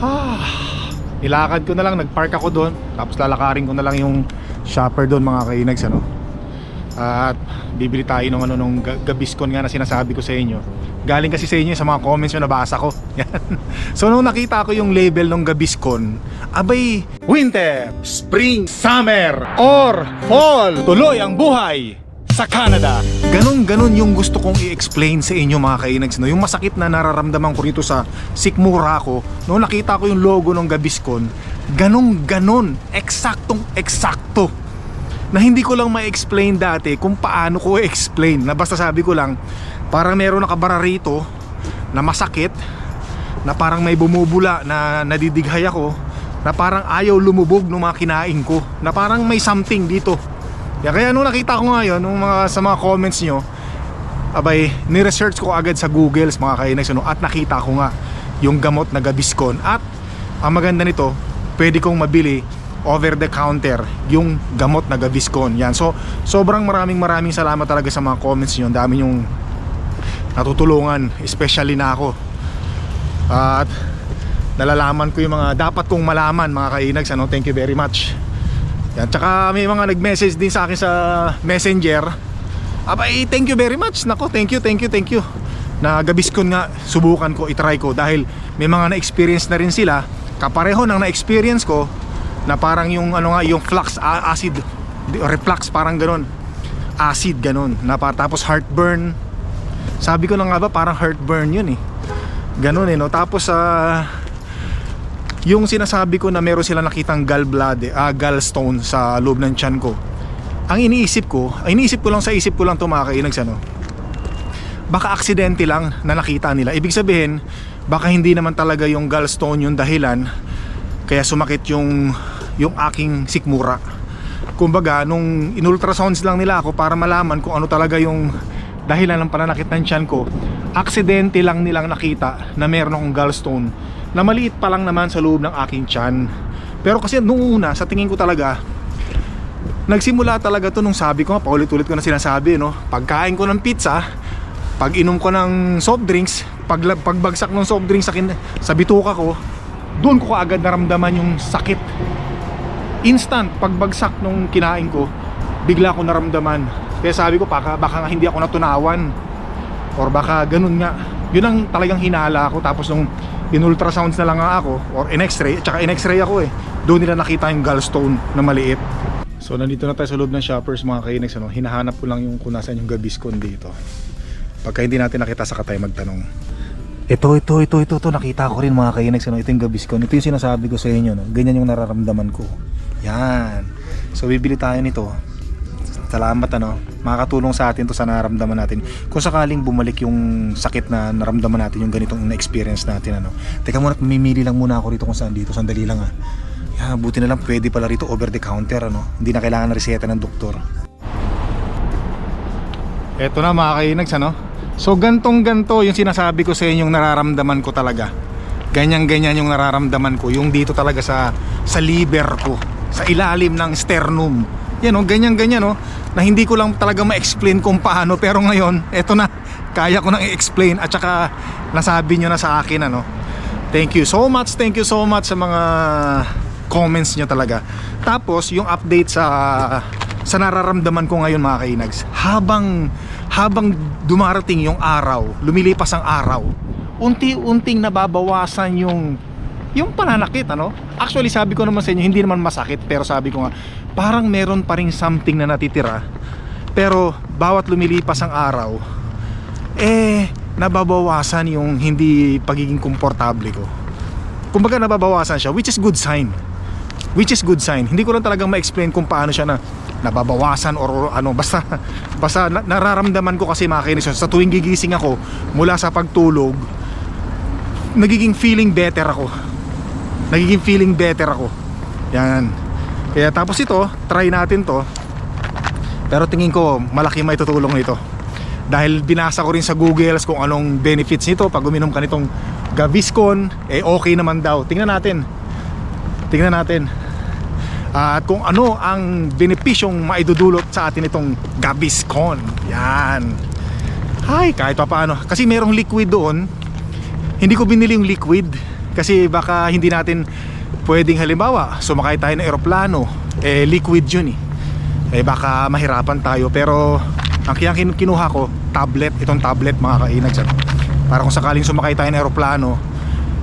Ah, nilakad ko na lang, nagpark ako doon. Tapos lalakarin ko na lang yung shopper doon mga kainags ano. At bibili tayo ng ano nung ga- Gaviscon nga na sinasabi ko sa inyo. Galing kasi sa inyo sa mga comments yung nabasa ko. Yan. so nung nakita ko yung label ng Gaviscon, abay winter, spring, summer, or fall. Tuloy ang buhay sa Canada. Ganon ganon yung gusto kong i-explain sa inyo mga kainags no? Yung masakit na nararamdaman ko rito sa sikmura ko Noong nakita ko yung logo ng Gaviscon Ganon ganon Eksaktong eksakto. Na hindi ko lang ma-explain dati kung paano ko explain. Na basta sabi ko lang Parang meron nakabara rito Na masakit Na parang may bumubula na nadidighay ako Na parang ayaw lumubog ng mga kinain ko Na parang may something dito Yeah, kaya nung nakita ko ngayon, nung mga, sa mga comments nyo, abay, ni-research ko agad sa Google mga kainags ano, at nakita ko nga yung gamot na Gaviscon. At ang maganda nito, pwede kong mabili over the counter yung gamot na Gaviscon. Yan. So, sobrang maraming maraming salamat talaga sa mga comments nyo. Ang dami yung natutulungan, especially na ako. At nalalaman ko yung mga dapat kong malaman mga kainags. Ano? Thank you very much. Yan, tsaka may mga nag-message din sa akin sa Messenger. Abay, thank you very much. Nako, thank you, thank you, thank you. Na Gaviscon nga, subukan ko, itry ko dahil may mga na-experience na rin sila. Kapareho ng na-experience ko na parang yung ano nga, yung flux acid reflux parang ganun. Acid ganun. Na pa- tapos heartburn. Sabi ko na nga ba parang heartburn yun eh. Ganun eh no. Tapos sa yung sinasabi ko na meron sila nakitang gallbladder, ah, gallstone sa loob ng tiyan ko. Ang iniisip ko, ang iniisip ko lang sa isip ko lang tumakainags ano. Baka aksidente lang na nakita nila. Ibig sabihin, baka hindi naman talaga yung gallstone yung dahilan kaya sumakit yung yung aking sikmura. Kumbaga, nung inultrasounds lang nila ako para malaman kung ano talaga yung dahilan ng pananakit ng tiyan ko, aksidente lang nilang nakita na meron akong gallstone na maliit pa lang naman sa loob ng aking tiyan. Pero kasi nung una, sa tingin ko talaga, nagsimula talaga to nung sabi ko paulit-ulit ko na sinasabi, no? Pagkain ko ng pizza, pag inom ko ng soft drinks, pag, pagbagsak ng soft drinks sa, kin, sa bituka ko, doon ko kaagad naramdaman yung sakit. Instant, pagbagsak nung kinain ko, bigla ko naramdaman. Kaya sabi ko, baka, baka nga hindi ako natunawan. Or baka ganun nga. Yun ang talagang hinala ko. Tapos nung in-ultrasounds na lang ako, or in-x-ray, tsaka in-x-ray ako eh. Doon nila nakita yung gallstone na maliit. So nandito na tayo sa loob ng shoppers mga kainex ano? Hinahanap ko lang yung kung nasaan yung Gaviscon dito Pagka hindi natin nakita sa katay magtanong Ito, ito, ito, ito, ito Nakita ko rin mga kainex ano? Ito yung Gaviscon Ito yung sinasabi ko sa inyo no? Ganyan yung nararamdaman ko Yan So bibili tayo nito Salamat ano Makakatulong sa atin to sa nararamdaman natin Kung sakaling bumalik yung sakit na naramdaman natin Yung ganitong na-experience natin ano Teka muna, mamimili lang muna ako rito kung saan dito Sandali lang ah Yeah, buti na lang pwede pala rito over the counter ano. Hindi na kailangan ng reseta ng doktor. Eto na mga kainags ano. So gantong ganto yung sinasabi ko sa inyong nararamdaman ko talaga. Ganyan ganyan yung nararamdaman ko, yung dito talaga sa sa liver ko, sa ilalim ng sternum. Yan oh, ganyan ganyan oh, na hindi ko lang talaga ma-explain kung paano pero ngayon, eto na, kaya ko nang i-explain at saka nasabi nyo na sa akin ano. Thank you so much, thank you so much sa mga comments nyo talaga. Tapos yung update sa sa nararamdaman ko ngayon mga kainags. Habang habang dumarating yung araw, lumilipas ang araw, unti-unting nababawasan yung yung pananakit ano. Actually sabi ko naman sa inyo hindi naman masakit pero sabi ko nga parang meron pa ring something na natitira. Pero bawat lumilipas ang araw eh nababawasan yung hindi pagiging komportable ko. Kumbaga nababawasan siya which is good sign which is good sign. Hindi ko lang talagang ma-explain kung paano siya na nababawasan or ano basta basta na- nararamdaman ko kasi mga kainis sa tuwing gigising ako mula sa pagtulog nagiging feeling better ako. Nagiging feeling better ako. Yan. Kaya tapos ito, try natin to. Pero tingin ko malaki may tutulong nito. Dahil binasa ko rin sa Google kung anong benefits nito pag uminom ka nitong Gaviscon, eh okay naman daw. Tingnan natin. Tingnan natin. At kung ano ang benepisyong maidudulot sa atin itong Gaviscon. Yan. Hay, kahit pa paano. Kasi merong liquid doon. Hindi ko binili yung liquid. Kasi baka hindi natin pwedeng halimbawa, sumakay tayo ng eroplano, eh liquid yun eh. Eh baka mahirapan tayo pero ang kin- kinuha ko, tablet, itong tablet mga kainags ano. Para kung sakaling sumakay tayo ng eroplano,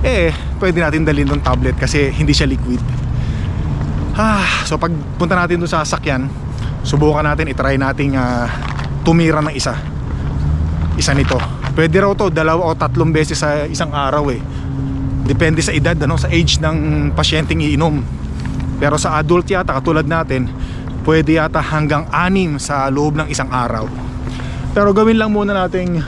eh pwede natin dalhin tong tablet kasi hindi siya liquid. Ah, so pag punta natin doon sa sasakyan, subukan natin, itry nating ah, tumira ng isa. Isa nito. Pwede raw to dalawa o tatlong beses sa isang araw eh. Depende sa edad, ano, sa age ng pasyenteng iinom. Pero sa adult yata, katulad natin, pwede yata hanggang anim sa loob ng isang araw. Pero gawin lang muna nating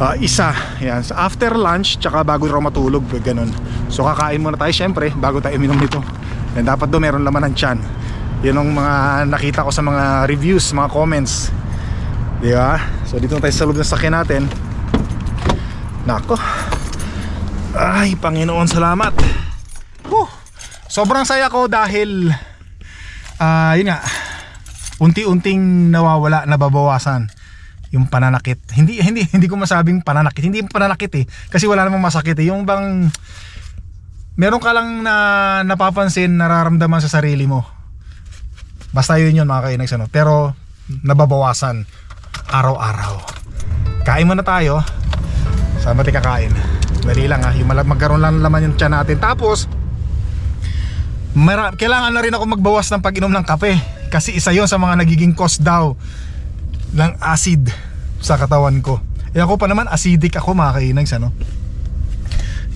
ah, isa. Yan. So after lunch, tsaka bago raw matulog, ganun. So kakain muna tayo syempre, bago tayo uminom nito. And dapat do meron laman ng tiyan. Yun ang mga nakita ko sa mga reviews, mga comments. Di ba? So dito tayo sa loob ng sakyan natin. Nako. Ay, Panginoon, salamat. Whew. Sobrang saya ko dahil ah, yun nga. Unti-unting nawawala, nababawasan yung pananakit. Hindi hindi hindi ko masabing pananakit. Hindi pananakit eh kasi wala namang masakit eh. Yung bang meron ka lang na napapansin, nararamdaman sa sarili mo. Basta yun yun mga kainags ano. Pero nababawasan araw-araw. Kain muna tayo. Sama tayo kakain. Dali lang ha. Yung malag magkaroon lang laman yung tiyan natin. Tapos, mara- kailangan na rin ako magbawas ng pag-inom ng kape. Kasi isa yon sa mga nagiging cause daw ng acid sa katawan ko. Eh ako pa naman acidic ako mga kainags ano.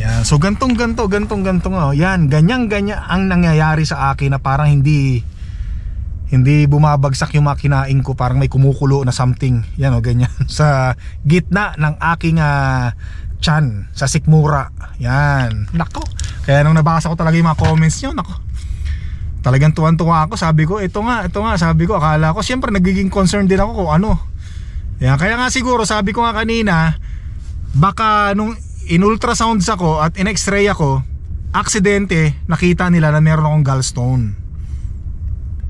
Yan. So gantong ganto, gantong gantong oh. Yan, ganyan ganyan ang nangyayari sa akin na parang hindi hindi bumabagsak yung mga ko, parang may kumukulo na something. Yan oh, ganyan sa gitna ng aking ah, chan sa sikmura. Yan. Nako. Kaya nung nabasa ko talaga yung mga comments niyo, nako. Talagang tuwan-tuwa ako. Sabi ko, ito nga, ito nga. Sabi ko, akala ko, siyempre nagiging concern din ako kung ano. Yan. Kaya nga siguro, sabi ko nga kanina, baka nung in-ultrasound ako at in-x-ray ako, aksidente, nakita nila na meron akong gallstone.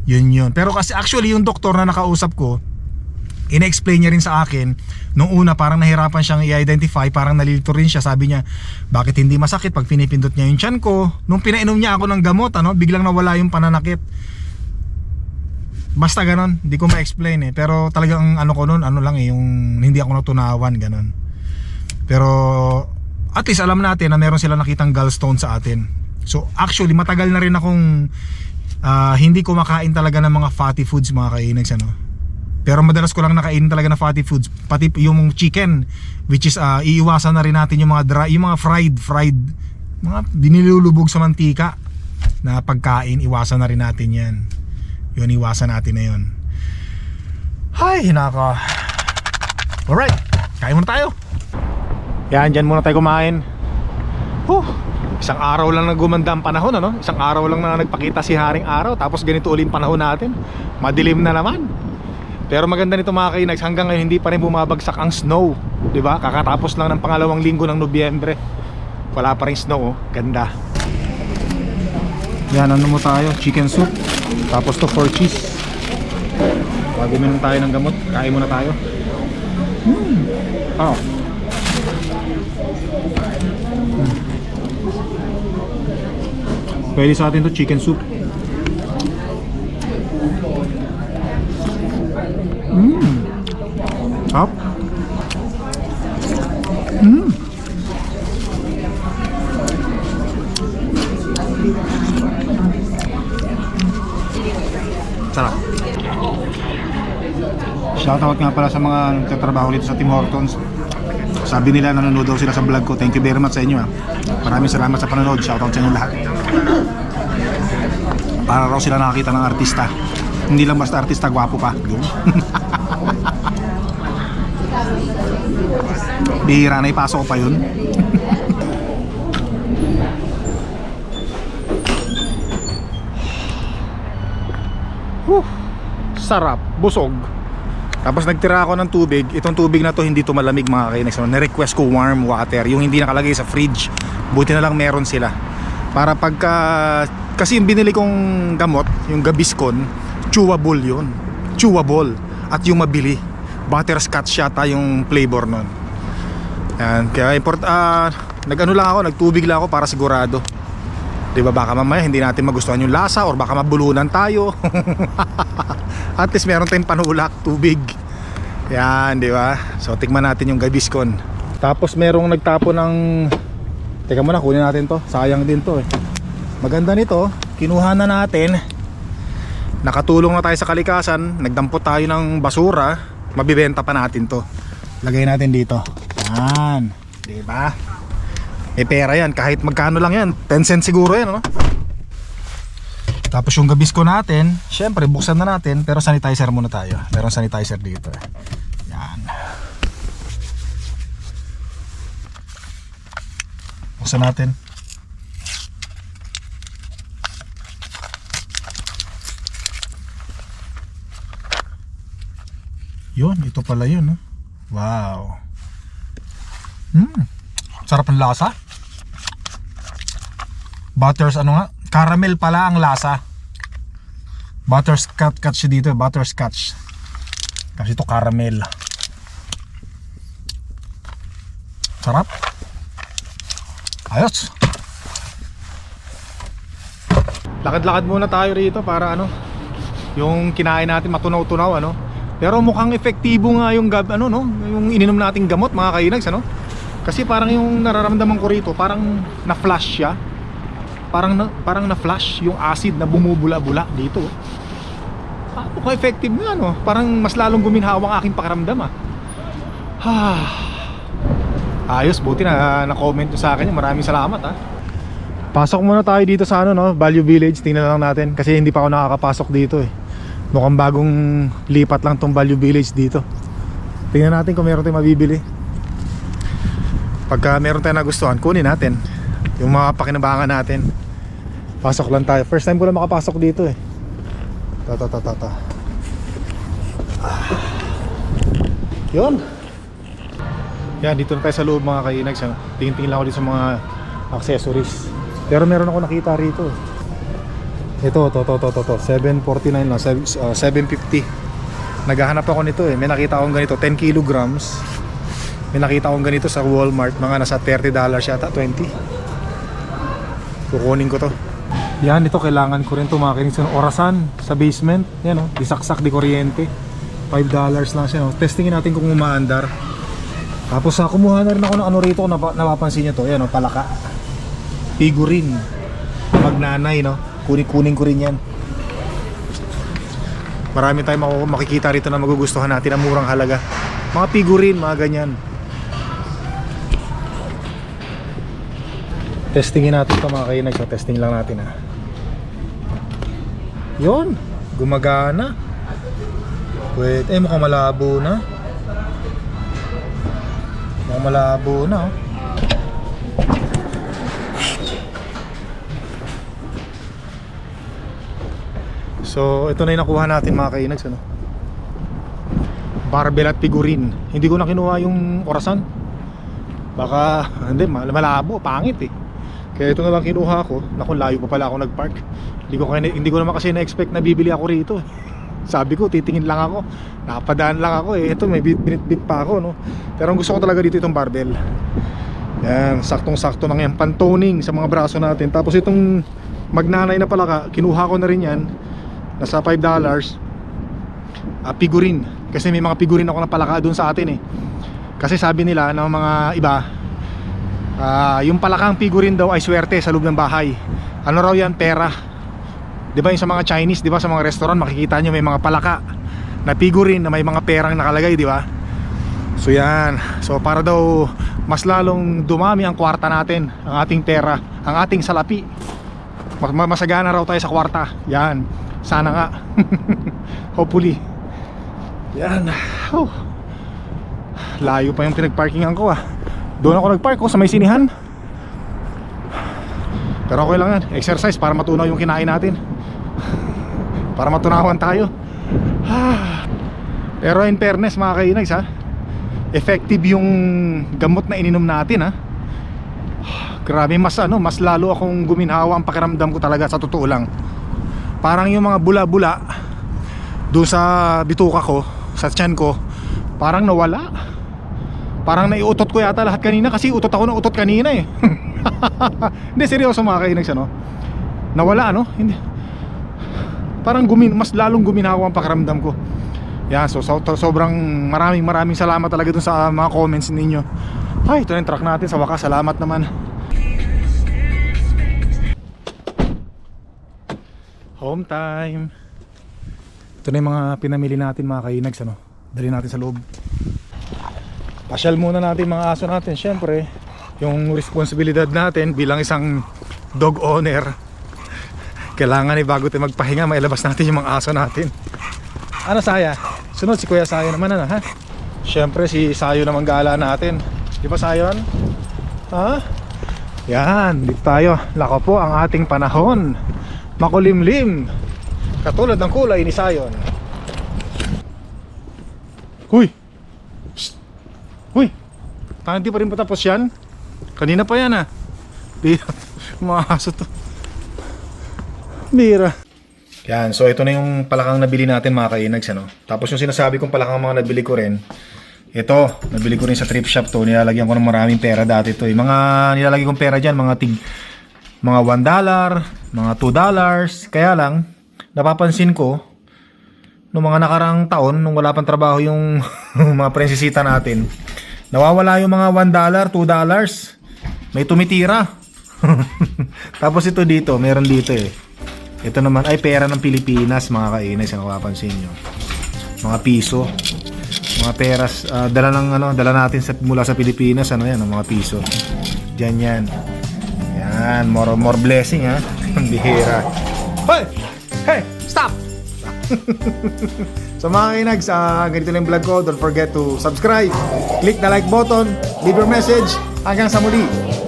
Yun yun. Pero kasi actually yung doktor na nakausap ko, ina-explain niya rin sa akin, nung una parang nahirapan siyang i-identify, parang nalilito rin siya. Sabi niya, bakit hindi masakit pag pinipindot niya yung tiyan ko? Nung pinainom niya ako ng gamot, ano, biglang nawala yung pananakit. Basta ganon, hindi ko ma-explain eh. Pero talagang ano ko nun, ano lang eh, yung hindi ako natunawan, ganon. Pero at least alam natin na meron sila nakitang gallstone sa atin. So actually matagal na rin akong ah, hindi kumakain talaga ng mga fatty foods mga kainags ano. Pero madalas ko lang nakain talaga ng fatty foods, pati yung chicken which is ah, iiwasan na rin natin yung mga dry, yung mga fried fried mga dinilulubog sa mantika na pagkain, iwasan na rin natin 'yan. Yun iwasan natin na 'yon. Hay, naka. Alright, kain muna tayo. Yan, dyan muna tayo kumain. Huh, isang araw lang na gumanda ang panahon, ano? Isang araw lang na nagpakita si Haring Araw, tapos ganito ulit ang panahon natin. Madilim na naman. Pero maganda nito mga kainags, hanggang ngayon hindi pa rin bumabagsak ang snow. 'Di ba? Kakatapos lang ng pangalawang linggo ng Nobyembre. Wala pa rin snow, oh. Ganda. Yan, ano mo tayo? Chicken soup. Tapos to four cheese. Bago minum tayo ng gamot, kain muna tayo. Hmm. Oh. Pwede sa atin to chicken soup. Up. Mmm. Sarap. Shoutout nga pala sa mga nagtatrabaho dito sa Tim Hortons. Sabi nila nanonood daw sila sa vlog ko. Thank you very much sa inyo. ah. Maraming salamat sa panonood. Shoutout sa inyo lahat. Para raw sila nakakita ng artista. Hindi lang basta artista, gwapo pa. Yun. Bihira na ipasok ko pa yun. Whew. Sarap, busog. Tapos nagtira ako ng tubig. Itong tubig na to hindi to malamig mga kainex. Na-request ko warm water. Yung hindi nakalagay sa fridge. Buti na lang meron sila. Para pagka... Kasi yung binili kong gamot, yung Gaviscon, chewable yun. Chewable. At yung mabili. Butterscotch yata yung flavor nun. Yan. Kaya import, ah, nag-ano lang ako, nagtubig lang ako para sigurado. 'Di ba baka mamaya hindi natin magustuhan yung lasa or baka mabulunan tayo. At least meron tayong panulak, tubig. Yan, 'di ba? So tikman natin yung Gaviscon. Tapos merong nagtapo ng Teka muna, kunin natin 'to. Sayang din 'to eh. Maganda nito, kinuha na natin. Nakatulong na tayo sa kalikasan, nagdampot tayo ng basura, mabibenta pa natin 'to. Lagay natin dito. Yan, 'di ba? May pera yan, kahit magkano lang yan 10 cents siguro yan, ano? Tapos yung gabis ko natin Syempre buksan na natin Pero sanitizer muna tayo Merong sanitizer dito eh. Yan Buksan natin Yun, ito pala yun oh. Wow Hmm Sarap ng lasa. Butters ano nga? Caramel pala ang lasa. Butterscotch dito Butterscotch. Kasi ito caramel. Sarap. Ayos. Lakad-lakad muna tayo rito para ano Yung kinain natin matunaw-tunaw ano. Pero mukhang efektibo nga yung gab, ano no? Yung ininom nating gamot mga kainags ano Kasi parang yung nararamdaman ko rito Parang na-flash siya parang na, parang na-flash yung acid na bumubula-bula dito. Paano ko effective nga no? Parang mas lalong guminhawa ang aking pakiramdam ah. Ah. Ayos, buti na na-comment sa akin. Maraming salamat ah. Pasok muna tayo dito sa ano no, Value Village. Tingnan lang natin kasi hindi pa ako nakakapasok dito eh. Mukhang bagong lipat lang tong Value Village dito. Tingnan natin kung meron tayong mabibili. Pagka meron tayong nagustuhan, kunin natin. Yung mga pakinabangan natin. Pasok lang tayo. First time ko lang makapasok dito eh. Ta ta ta ta ta. Ah. yun. Yan dito na tayo sa loob mga kainags tingin-tingin lang ako dito sa mga accessories. Pero meron ako nakita rito. Ito to to to to, to. 749 lang 7, uh, 750 naghahanap ako nito eh. May nakita akong ganito 10 kilograms may nakita akong ganito sa Walmart mga nasa 30 dollars yata 20 kukunin ko to. Yan ito kailangan ko rin to makinig sa orasan sa basement. Yan o oh, disaksak di kuryente. 5 dollars lang siya no? testingin natin kung umaandar. Tapos sa kumuha na rin ako ng ano rito kung nap napapansin nyo to. Yan o oh, palaka. Figurine. Magnanay no? Kunin kunin ko rin yan. Marami tayong makikita rito na magugustuhan natin ang murang halaga. Mga figurine mga ganyan testingin natin ito mga kainag. So testing lang natin ha yun. Gumagana. Pwede. Eh mukhang malabo na. Mukhang malabo na oh. so ito na yung nakuha natin mga kainags ano? barbell at figurine. Hindi ko na kinuha yung orasan. Baka hindi malabo. Pangit eh kaya ito na lang kinuha ko. Naku, layo pa pala ako nag-park. Hindi ko, kaya, hindi ko naman kasi na-expect na bibili ako rito. Sabi ko, titingin lang ako. Nakapadaan lang ako eh. Ito, may bit-bit pa ako, no? Pero ang gusto ko talaga dito itong barbell. Yan, saktong-sakto lang yan. Pantoning sa mga braso natin. Tapos itong magnanay na palaka, kinuha ko na rin yan. Nasa 5 dollars. Uh, figurine. Kasi may mga figurine ako na palaka doon sa atin eh. Kasi sabi nila ng mga iba, uh, yung palakang figurine daw ay swerte sa loob ng bahay. Ano raw yan? Pera. Di ba yung sa mga Chinese di ba sa mga restaurant makikita nyo may mga palaka na figurine na may mga perang nakalagay di ba? So yan. So para daw mas lalong dumami ang kwarta natin ang ating pera ang ating salapi. Mas masagana raw tayo sa kwarta. Yan. Sana nga. Hopefully. Yan. Oh. layo pa yung pinagparkingan ko ah doon ako nagpark ko sa may sinihan. Pero okay lang yan. Exercise para matunaw yung kinain natin. Para matunawan tayo. Pero in fairness mga kainags ha effective yung gamot na ininom natin ha. Grabe mas ano mas lalo akong guminhawa ang pakiramdam ko talaga sa totoo lang. Parang yung mga bula-bula doon sa bituka ko sa tiyan ko parang nawala Parang naiutot ko yata lahat kanina kasi utot ako ng utot kanina eh. Hindi seryoso mga kainags ano. Nawala ano? Hindi. Parang gumin mas lalong guminawa ang pakiramdam ko. Yan, so, so sobrang maraming maraming salamat talaga dun sa mga comments ninyo. Ay, ito na yung truck natin sa wakas. Salamat naman. Home time. Ito na yung mga pinamili natin mga kainags ano. Dali natin sa loob. Pasyal muna natin mga aso natin. Syempre, yung responsibilidad natin bilang isang dog owner. Kailangan eh bago tayo magpahinga, mailabas natin yung mga aso natin. Ano Saya? Sunod si Kuya Sayo naman ano ha? Syempre si Sayo naman gala natin. Di ba Sayon? Ha? Yan, dito tayo. Lako po ang ating panahon. Makulimlim. Katulad ng kulay ni Sayon. Ah, hindi pa rin patapos yan? Kanina pa yan ah. Bira. Mga aso to. Bira. Yan, so ito na yung palakang nabili natin mga kainags ano. Tapos yung sinasabi kong palakang mga nabili ko rin, ito, nabili ko rin sa thrift shop to. Nilalagyan ko ng maraming pera dati to. Yung mga nilalagay kong pera dyan, mga tig mga 1 dollar, mga 2 dollars. Kaya lang, napapansin ko, nung mga nakarang taon, nung wala pang trabaho yung mga prinsesita natin, nawawala yung mga 1 dollar, 2 dollars. May tumitira. Tapos ito dito, meron dito eh. Ito naman ay pera ng Pilipinas, mga kainis, ang mapapansin nyo. Mga piso. Mga peras, ah, dala ng ano, dala natin sa mula sa Pilipinas, ano yan, ang mga piso. Diyan yan. Yan, more more blessing ha. Ang bihira. Hoy! Hey, stop! so mga kinags, ah, ganito lang yung vlog ko. Don't forget to subscribe, click the like button, leave your message. Hanggang sa muli.